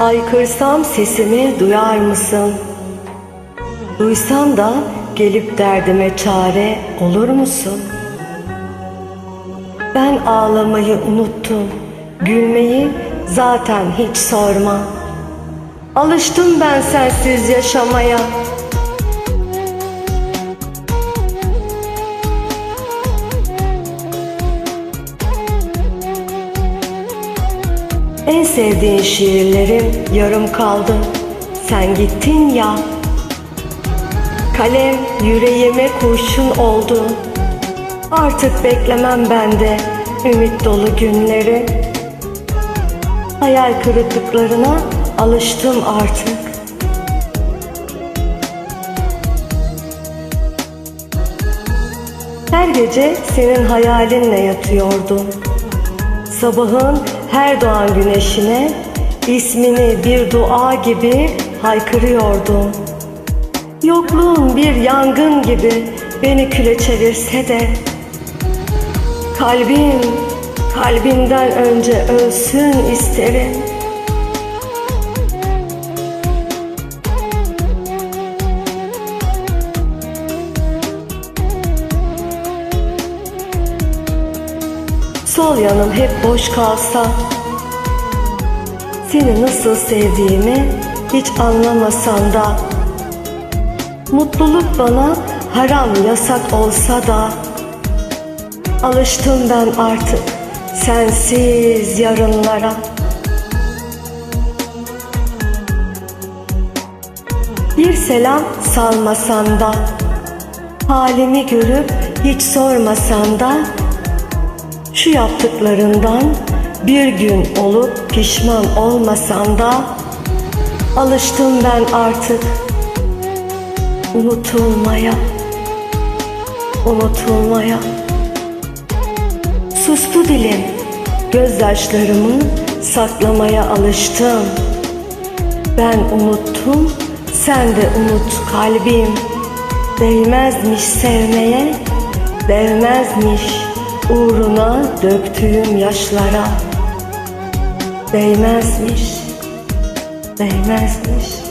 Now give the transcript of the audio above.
Aykırsam sesimi duyar mısın? Duysan da gelip derdime çare olur musun? Ben ağlamayı unuttum, gülmeyi zaten hiç sorma. Alıştım ben sensiz yaşamaya. En sevdiğin şiirlerim yarım kaldı. Sen gittin ya. Kalem yüreğime kurşun oldu. Artık beklemem ben de ümit dolu günleri. Hayal kırıklıklarına alıştım artık. Her gece senin hayalinle yatıyordum. Sabahın her doğan güneşine ismini bir dua gibi haykırıyordum. Yokluğun bir yangın gibi beni küle çevirse de kalbim kalbimden önce ölsün isterim. Sol yanım hep boş kalsa Seni nasıl sevdiğimi hiç anlamasan da Mutluluk bana haram yasak olsa da Alıştım ben artık sensiz yarınlara. Bir selam salmasan da Halimi görüp hiç sormasan da şu yaptıklarından bir gün olup pişman olmasan da alıştım ben artık unutulmaya unutulmaya. Sustu dilim gözyaşlarımı saklamaya alıştım. Ben unuttum sen de unut kalbim. Değmezmiş sevmeye değmezmiş uğruna döktüğüm yaşlara değmezmiş, değmezmiş.